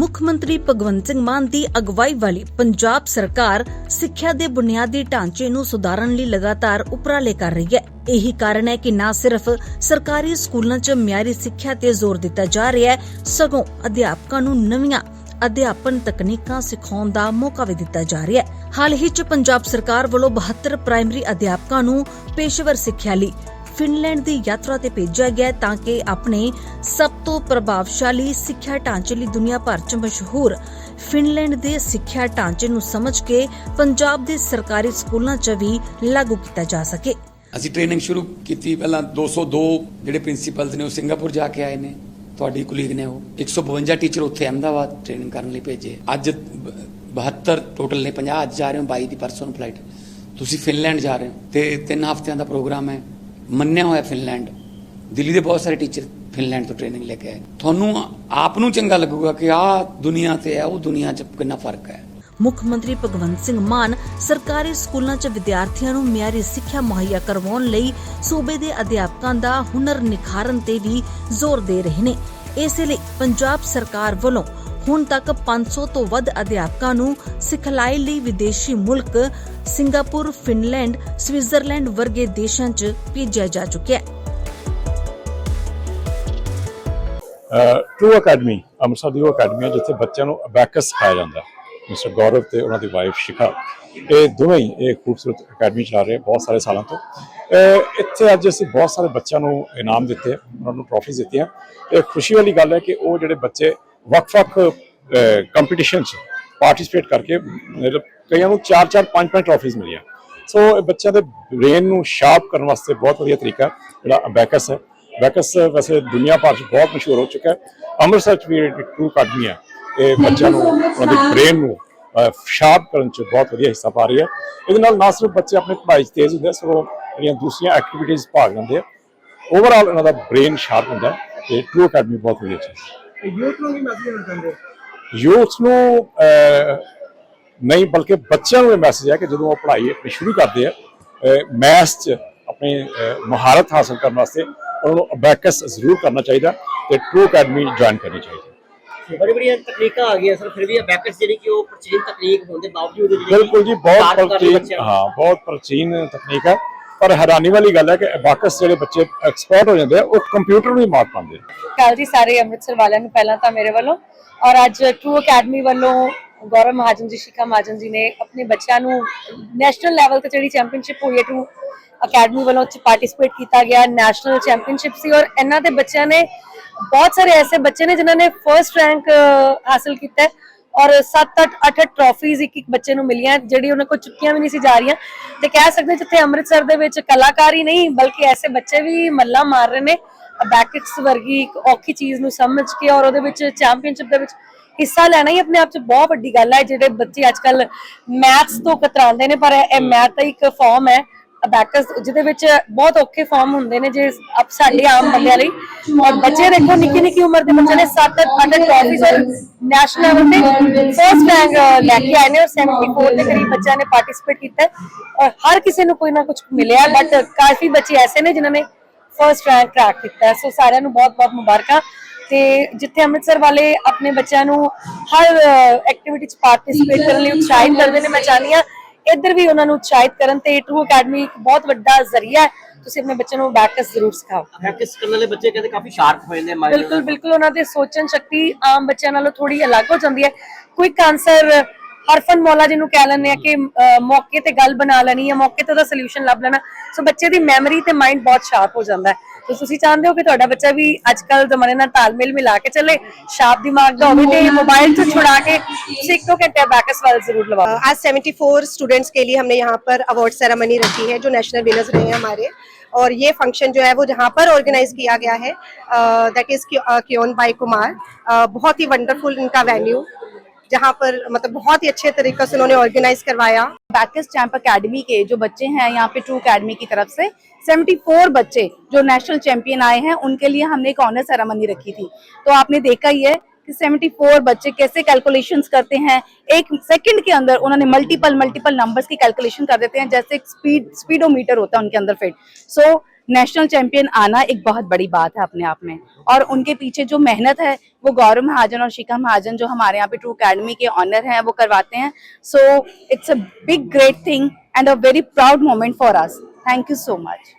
ਮੁੱਖ ਮੰਤਰੀ ਭਗਵੰਤ ਸਿੰਘ ਮਾਨ ਦੀ ਅਗਵਾਈ ਵਾਲੀ ਪੰਜਾਬ ਸਰਕਾਰ ਸਿੱਖਿਆ ਦੇ ਬੁਨਿਆਦੀ ਢਾਂਚੇ ਨੂੰ ਸੁਧਾਰਨ ਲਈ ਲਗਾਤਾਰ ਉਪਰਾਲੇ ਕਰ ਰਹੀ ਹੈ। ਇਹੀ ਕਾਰਨ ਹੈ ਕਿ ਨਾ ਸਿਰਫ ਸਰਕਾਰੀ ਸਕੂਲਾਂ 'ਚ ਮਿਆਰੀ ਸਿੱਖਿਆ ਤੇ ਜ਼ੋਰ ਦਿੱਤਾ ਜਾ ਰਿਹਾ ਹੈ, ਸਗੋਂ ਅਧਿਆਪਕਾਂ ਨੂੰ ਨਵੀਆਂ ਅਧਿਆਪਨ ਤਕਨੀਕਾਂ ਸਿਖਾਉਣ ਦਾ ਮੌਕਾ ਵੀ ਦਿੱਤਾ ਜਾ ਰਿਹਾ ਹੈ। ਹਾਲ ਹੀ 'ਚ ਪੰਜਾਬ ਸਰਕਾਰ ਵੱਲੋਂ 72 ਪ੍ਰਾਇਮਰੀ ਅਧਿਆਪਕਾਂ ਨੂੰ ਪੇਸ਼ੇਵਰ ਸਿੱਖਿਆ ਲਈ ਫਿਨਲੈਂਡ ਦੀ ਯਾਤਰਾ ਤੇ ਭੇਜਿਆ ਗਿਆ ਤਾਂ ਕਿ ਆਪਣੇ ਸਭ ਤੋਂ ਪ੍ਰਭਾਵਸ਼ਾਲੀ ਸਿੱਖਿਆ ਢਾਂਚੇ ਲਈ ਦੁਨੀਆ ਭਰ 'ਚ ਮਸ਼ਹੂਰ ਫਿਨਲੈਂਡ ਦੇ ਸਿੱਖਿਆ ਢਾਂਚੇ ਨੂੰ ਸਮਝ ਕੇ ਪੰਜਾਬ ਦੇ ਸਰਕਾਰੀ ਸਕੂਲਾਂ 'ਚ ਵੀ ਲਾਗੂ ਕੀਤਾ ਜਾ ਸਕੇ। ਅਸੀਂ ਟ੍ਰੇਨਿੰਗ ਸ਼ੁਰੂ ਕੀਤੀ ਪਹਿਲਾਂ 202 ਜਿਹੜੇ ਪ੍ਰਿੰਸੀਪਲਸ ਨੇ ਉਹ ਸਿੰਗਾਪੁਰ ਜਾ ਕੇ ਆਏ ਨੇ। ਤੁਹਾਡੀ ਕੁਲੀਗ ਨੇ ਉਹ। 152 ਟੀਚਰ ਉੱਥੇ ਅਹਿਮਦਾਬਾਦ ਟ੍ਰੇਨਿੰਗ ਕਰਨ ਲਈ ਭੇਜੇ। ਅੱਜ 72 ਟੋਟਲ ਨੇ। 50 ਅੱਜ ਜਾ ਰਹੇ ਹੋ। 22 ਦੀ ਪਰਸੋਂ ਨੂੰ ਫਲਾਈਟ ਤੁਸੀਂ ਫਿਨਲੈਂਡ ਜਾ ਰਹੇ ਹੋ ਤੇ ਤਿੰਨ ਹਫ਼ਤਿਆਂ ਦਾ ਪ੍ਰੋਗਰਾਮ ਹੈ। ਮੰਨਿਆ ਹੋਇਆ ਫਿਨਲੈਂਡ, ਦਿੱਲੀ ਦੇ ਬਹੁਤ ਸਾਰੇ ਟੀਚਰ ਫਿਨਲੈਂਡ ਤੋਂ ਟ੍ਰੇਨਿੰਗ ਲੈ ਕੇ ਆਏ। ਤੁਹਾਨੂੰ ਆਪ ਨੂੰ ਚੰਗਾ ਲੱਗੂਗਾ ਕਿ ਆਹ ਦੁਨੀਆ ਤੇ ਹੈ, ਉਹ ਦੁਨੀਆ 'ਚ ਕਿੰਨਾ ਫ਼ਰਕ ਹੈ। ਮੁੱਖ ਮੰਤਰੀ ਭਗਵੰਤ ਸਿੰਘ ਮਾਨ ਸਰਕਾਰੀ ਸਕੂਲਾਂ 'ਚ ਵਿਦਿਆਰਥੀਆਂ ਨੂੰ ਮਿਆਰੀ ਸਿੱਖਿਆ ਮੁਹੱਈਆ ਕਰਵਾਉਣ ਲਈ ਸੂਬੇ ਦੇ ਅਧਿਆਪਕਾਂ ਦਾ ਹੁਨਰ ਨਿਖਾਰਨ ਤੇ ਵੀ ਜ਼ੋਰ ਦੇ ਰਹੇ ਨੇ। ਇਸੇ ਲਈ ਪੰਜਾਬ ਸਰਕਾਰ ਵੱਲੋਂ ਹੁਣ ਤੱਕ 500 ਤੋਂ ਵੱਧ ਅਧਿਆਪਕਾਂ ਨੂੰ ਸਿਖਲਾਈ ਲਈ ਵਿਦੇਸ਼ੀ ਮੁਲਕ ਸਿੰਗਾਪੁਰ, ਫਿਨਲੈਂਡ, ਸਵਿਟਜ਼ਰਲੈਂਡ ਵਰਗੇ ਦੇਸ਼ਾਂ 'ਚ ਭੇਜਿਆ ਜਾ ਚੁੱਕਿਆ ਹੈ। ਟਰੂ ਅਕੈਡਮੀ ਅੰਮ੍ਰਿਤਸਰ ਦੀ ਉਹ ਅਕੈਡਮੀ ਹੈ ਜਿੱਥੇ ਬੱਚਿਆਂ ਨੂੰ ਅਬੈਕਸ ਸਿਖਾਇਆ ਜਾਂਦਾ ਮਿਸਟਰ ਗੌਰਵ ਤੇ ਉਹਨਾਂ ਦੀ ਵਾਈਫ ਸ਼ਿਖਾ। ਇਹ ਦੋਵੇਂ ਹੀ ਇਹ ਖੂਬਸੂਰਤ ਅਕੈਡਮੀ ਚਲਾ ਰਹੇ ਬਹੁਤ ਸਾਰੇ ਸਾਲਾਂ ਤੋਂ। ਇੱਥੇ ਅੱਜ ਅਸੀਂ ਬਹੁਤ ਸਾਰੇ ਬੱਚਿਆਂ ਨੂੰ ਇਨਾਮ ਦਿੱਤੇ ਉਹਨਾਂ ਨੂੰ ਟਰੋਫੀਜ਼ ਦਿੱਤੀਆਂ। ਇਹ ਖੁਸ਼ੀ ਵਾਲੀ ਗੱਲ ਹੈ ਕਿ ਉਹ ਜਿਹੜੇ ਬੱਚੇ ਵੱਖ-ਵੱਖ ਕੰਪੀਟੀਸ਼ਨ 'ਚ ਪਾਰਟਿਸਿਪੇਟ ਕਰਕੇ ਮਤਲਬ ਕਈਆਂ ਨੂੰ 4-4 5-5 ਟਰੋਫੀਜ਼ ਮਿਲੀਆਂ। ਸੋ ਇਹ ਬੱਚਿਆਂ ਦੇ ਬ੍ਰੇਨ ਨੂੰ ਸ਼ਾਰਪ ਕਰਨ ਵਾਸਤੇ ਬਹੁਤ ਵਧੀਆ ਤਰੀਕਾ ਜਿਹੜਾ ਅਬੈਕਸ ਹੈ। ਅਬੈਕਸ ਵੈਸੇ ਦੁਨੀਆ ਭਰ 'ਚ ਬਹੁਤ ਮਸ਼ਹੂਰ ਹੋ ਚੁੱਕਾ ਹੈ। ਅੰਮ੍ਰਿਤਸਰ 'ਚ ਵੀ ਟਰੂ ਅਕੈਡਮੀ ਹੈ। ਇਹ ਬੱਚਿਆਂ ਨੂੰ, ਉਹਨਾਂ ਦੇ ਬ੍ਰੇਨ ਨੂੰ ਸ਼ਾਰਪ ਕਰਨ 'ਚ ਬਹੁਤ ਵਧੀਆ ਹਿੱਸਾ ਪਾ ਰਹੀ ਹੈ। ਇਹਦੇ ਨਾਲ ਨਾ ਸਿਰਫ ਬੱਚੇ ਆਪਣੀ ਪੜ੍ਹਾਈ 'ਚ ਤੇਜ਼ ਹੁੰਦੇ, ਸਗੋਂ ਜਿਹੜੀਆਂ ਦੂਸਰੀਆਂ ਐਕਟੀਵਿਟੀਜ਼ ਭਾਗ ਲੈਂਦੇ ਆ ਓਵਰਆਲ ਇਹਨਾਂ ਦਾ ਬ੍ਰੇਨ ਸ਼ਾਰਪ ਹੁੰਦਾ ਹੈ। ਤੇ ਟਰੂ ਅਕੈਡਮੀ ਬਹੁਤ ਵਧੀਆ ਚੀਜ਼ ਯੂਥ ਨੂੰ ਵੀ ਮੈਸੇਜ ਦੇਣਾ ਚਾਹੁੰਦੇ ਹੋ? ਯੂਥ ਨੂੰ ਨਹੀਂ ਬਲਕਿ ਬੱਚਿਆਂ ਨੂੰ ਇਹ ਮੈਸੇਜ ਹੈ ਕਿ ਜਦੋਂ ਉਹ ਪੜ੍ਹਾਈ ਆਪਣੀ ਸ਼ੁਰੂ ਕਰਦੇ ਆ ਮੈਥਸ 'ਚ ਆਪਣੀ ਮਹਾਰਤ ਹਾਸਲ ਕਰਨ ਵਾਸਤੇ ਉਹਨਾਂ ਨੂੰ ਅਬੈਕਸ ਜ਼ਰੂਰ ਕਰਨਾ ਚਾਹੀਦਾ ਤੇ ਟਰੂ ਅਕੈਡਮੀ ਜੁਆਇਨ ਕਰਨੀ ਚਾਹੀਦੀ ਬੜੀ ਬੜੀਆਂ ਤਕਨੀਕਾਂ ਆ ਗਈਆਂ ਸਰ ਫਿਰ ਵੀ ਬੈਕਸ ਜਿਹੜੀ ਕਿ ਉਹ ਪ੍ਰਾਚੀਨ ਤਕਨੀਕ ਹੋਣ ਦੇ ਬਾਵਜੂਦ ਬਿਲਕੁਲ ਜੀ ਬਹੁਤ ਪ੍ਰਾਚੀਨ। ਹਾਂ ਬਹੁਤ ਪ੍ਰਾਚੀਨ ਤਕਨੀਕ ਹੈ ਪਰ ਹੈਰਾਨੀ ਵਾਲੀ ਗੱਲ ਹੈ ਕਿ ਅਬੈਕਸ ਜਿਹੜੇ ਬੱਚੇ ਐਕਸਪਰਟ ਹੋ ਜਾਂਦੇ ਆ, ਉਹ ਕੰਪਿਊਟਰ ਨੂੰ ਹੀ ਮਾਤ ਪਾਉਂਦੇ ਕੱਲ ਜੀ ਸਾਰੇ ਅੰਮ੍ਰਿਤਸਰ ਵਾਲਿਆਂ ਨੂੰ ਪਹਿਲਾਂ ਤਾਂ ਮੇਰੇ ਵੱਲੋਂ ਔਰ ਅੱਜ ਟਰੂ ਅਕੈਡਮੀ ਵੱਲੋਂ ਗੌਰਵ ਮਹਾਜਨ ਜੀ, ਸ਼ਿਖਾ ਮਹਾਜਨ ਜੀ ਨੇ ਆਪਣੇ ਬੱਚਿਆਂ ਨੂੰ ਨੈਸ਼ਨਲ ਲੈਵਲ ਤੇ ਜਿਹੜੀ ਚੈਂਪੀਅਨਸ਼ਿਪ ਹੋਈ ਹੈ ਟਰੂ ਅਕੈਡਮੀ ਵੱਲੋਂ ਚ ਪਾਰਟਿਸਿਪੇਟ ਕੀਤਾ ਗਿਆ ਨੈਸ਼ਨਲ ਚੈਂਪੀਅਨਸ਼ਿਪ ਸੀ ਔਰ ਇਹਨਾਂ ਦੇ ਬੱਚਿਆਂ ਨੇ ਬਹੁਤ ਸਾਰੇ ਐਸੇ ਬੱਚੇ ਨੇ ਜਿਨ੍ਹਾਂ ਨੇ ਫਰਸਟ ਰੈਂਕ ਹਾਸਲ ਕੀਤਾ ਹੈ। ਔਰ 7 8 8 ਟਰਾਫੀਜ਼ ਇੱਕ ਇੱਕ ਬੱਚੇ ਨੂੰ ਮਿਲੀਆਂ, ਜਿਹੜੀ ਉਹਨਾਂ ਕੋਲ ਚੁੱਕੀਆਂ ਵੀ ਨਹੀਂ ਸੀ ਜਾ ਰਹੀਆਂ। ਤੇ ਕਹਿ ਸਕਦੇ ਜਿੱਥੇ ਅੰਮ੍ਰਿਤਸਰ ਦੇ ਵਿੱਚ ਕਲਾਕਾਰੀ ਨਹੀਂ, ਬਲਕਿ ਐਸੇ ਬੱਚੇ ਵੀ ਮੱਲਾ ਮਾਰ ਰਹੇ ਨੇ। ਅਬੈਕਿਕਸ ਵਰਗੀ ਇੱਕ ਔਖੀ ਚੀਜ਼ ਨੂੰ ਸਮਝ ਕੇ ਔਰ ਉਹਦੇ ਵਿੱਚ ਚੈਂਪੀਅਨਸ਼ਿਪ ਦੇ ਵਿੱਚ ਹਿੱਸਾ ਲੈਣਾ ਹੀ ਆਪਣੇ ਆਪ 'ਚ ਬਹੁਤ ਵੱਡੀ ਗੱਲ ਹੈ, ਜਿਹੜੇ ਬੱਚੇ ਅੱਜ ਅੱਜਕੱਲ ਮੈਥਸ ਤੋਂ ਕਤਰਾਉਂਦੇ ਨੇ, ਪਰ ਇਹ ਮੈਥ ਦਾ ਇੱਕ ਫਾਰਮ ਹੈ। ਅਬੈਕਸ ਜਿਹਦੇ ਵਿੱਚ ਬਹੁਤ ਔਖੇ ਫਾਰਮ ਹੁੰਦੇ ਨੇ ਜੇ ਅਪ ਸਾਡੇ ਆਮ ਬੰਦਿਆਂ ਲਈ। ਔਰ ਬੱਚੇ ਦੇਖੋ ਨਿੱਕੀ ਨਿੱਕੀ ਉਮਰ ਦੇ ਬੱਚੇ ਨੇ 7 8 ਟਰਾਫੀਜ਼ ਔਰ ਨੈਸ਼ਨਲ ਲੈਵਲ ਤੇ ਫਰਸਟ ਰੈਂਕ ਲੈ ਕੇ ਆਏ ਨੇ ਔਰ 74 ਦੇ ਕਰੀਬ ਬੱਚਿਆਂ ਨੇ ਪਾਰਟਿਸਿਪੇਟ ਕੀਤਾ। ਔਰ ਹਰ ਕਿਸੇ ਨੂੰ ਕੋਈ ਨਾ ਕੁਝ ਮਿਲਿਆ ਬਟ ਕਾਫੀ ਬੱਚੇ ਐਸੇ ਨੇ ਜਿਨ੍ਹਾਂ ਨੇ ਫਰਸਟ ਰੈਂਕ ਕ੍ਰੈਕ ਕੀਤਾ। ਸੋ ਸਾਰਿਆਂ ਨੂੰ ਬਹੁਤ ਬਹੁਤ ਮੁਬਾਰਕਾਂ। ਤੇ ਜਿੱਥੇ ਅੰਮ੍ਰਿਤਸਰ ਵਾਲੇ ਆਪਣੇ ਬੱਚਿਆਂ ਨੂੰ ਹਰ ਐਕਟੀਵਿਟੀ ਚ ਪਾਰਟਿਸਿਪੇਟ ਕਰਨ ਲਈ ਉਤਸ਼ਾਹਿਤ ਕਰਦੇ ਨੇ, ਮੈਂ ਚਾਹਨੀ ਆ ਇੱਧਰ ਵੀ ਉਹਨਾਂ ਨੂੰ ਉਤਸ਼ਾਹਿਤ ਕਰਨ ਤੇ ਟਰੂ ਅਕੈਡਮੀ ਇੱਕ ਬਹੁਤ ਵੱਡਾ ਜ਼ਰੀਆ ਹੈ। ਤੁਸੀਂ ਆਪਣੇ ਬੱਚਿਆਂ ਨੂੰ ਬੈਕਸ ਜ਼ਰੂਰ ਸਿਖਾਓ। ਪ੍ਰੈਕਟਿਸ ਕਰਨ ਵਾਲੇ ਬੱਚੇ ਕਹਿੰਦੇ ਕਾਫੀ ਸ਼ਾਰਪ ਹੋ ਜਾਂਦੇ ਮਾਈਂਡ ਬਿਲਕੁਲ ਬਿਲਕੁਲ ਉਹਨਾਂ ਦੀ ਸੋਚਣ ਸ਼ਕਤੀ ਆਮ ਬੱਚਿਆਂ ਨਾਲੋਂ ਥੋੜੀ ਅਲੱਗ ਹੋ ਜਾਂਦੀ ਹੈ। ਕੁਇਕ ਆਨਸਰ ਹਰਫਨ ਮੌਲਾ ਜਿਹਨੂੰ ਕਹਿ ਲੈਂਦੇ ਆ ਕਿ ਮੌਕੇ ਤੇ ਗੱਲ ਬਣਾ ਲੈਣੀ ਜਾਂ ਮੌਕੇ ਤੇ ਉਹਦਾ ਸੋਲੂਸ਼ਨ ਲੱਭ ਲੈਣਾ। ਸੋ ਬੱਚੇ ਦੀ ਮੈਮਰੀ ਤੇ ਮਾਈਂਡ ਬਹੁਤ ਸ਼ਾਰਪ ਹੋ ਜਾਂਦਾ ਹੈ। ਤੇ ਤੁਸੀਂ ਚਾਹੁੰਦੇ ਹੋ ਕਿ ਤੁਹਾਡਾ ਬੱਚਾ ਵੀ ਅੱਜਕੱਲ ਜ਼ਮਾਨੇ ਨਾਲ ਤਾਲਮੇਲ ਮਿਲਾ ਕੇ ਚੱਲੇ ਸ਼ਾਰਪ ਦਿਮਾਗ ਦਾ ਹੋਵੇ ਤੇ ਮੋਬਾਈਲ ਤੋਂ ਛੁਡਾ ਕੇ ਤੁਸੀਂ ਇੱਕ ਦੋ ਘੰਟੇ ਬੈਕਸ ਵੱਲ ਜ਼ਰੂਰ ਲਵਾਓ आज 74 स्टूडेंट्स के लिए हमने यहाँ पर अवार्ड सेरेमनी रखी है जो नेशनल विनर्स रहे हैं हमारे और ये फंक्शन जो है वो जहाँ पर ऑर्गेनाइज किया गया है दैट इज क्योन बाई कुमार अ, बहुत ही वंडरफुल इनका वेन्यू जहाँ पर मतलब बहुत ही अच्छे तरीके से उन्होंने ऑर्गेनाइज करवाया बैकस चैंप एकेडमी के जो बच्चे हैं, यहाँ पे ट्रू एकेडमी की तरफ़ से 74 बच्चे जो नेशनल चैंपियन आए हैं, उनके लिए हमने एक ऑनर सेरेमनी रखी थी। तो आपने देखा ही है कि 74 बच्चे कैसे कैलकुलेशंस करते हैं। एक सेकंड के अंदर उन्होंने मल्टीपल मल्टीपल नंबर्स की कैलकुलेशन कर देते हैं, जैसे एक स्पीड स्पीडोमीटर होता है उनके अंदर फिट सो नेशनल चैंपियन आना एक बहुत बड़ी बात है अपने आप में। और उनके पीछे जो मेहनत है, वो गौरव महाजन और शिखा महाजन जो हमारे यहाँ पे ट्रू अकेडमी के ऑनर हैं, वो करवाते हैं। So it's a big great thing and a very proud moment for us thank you so much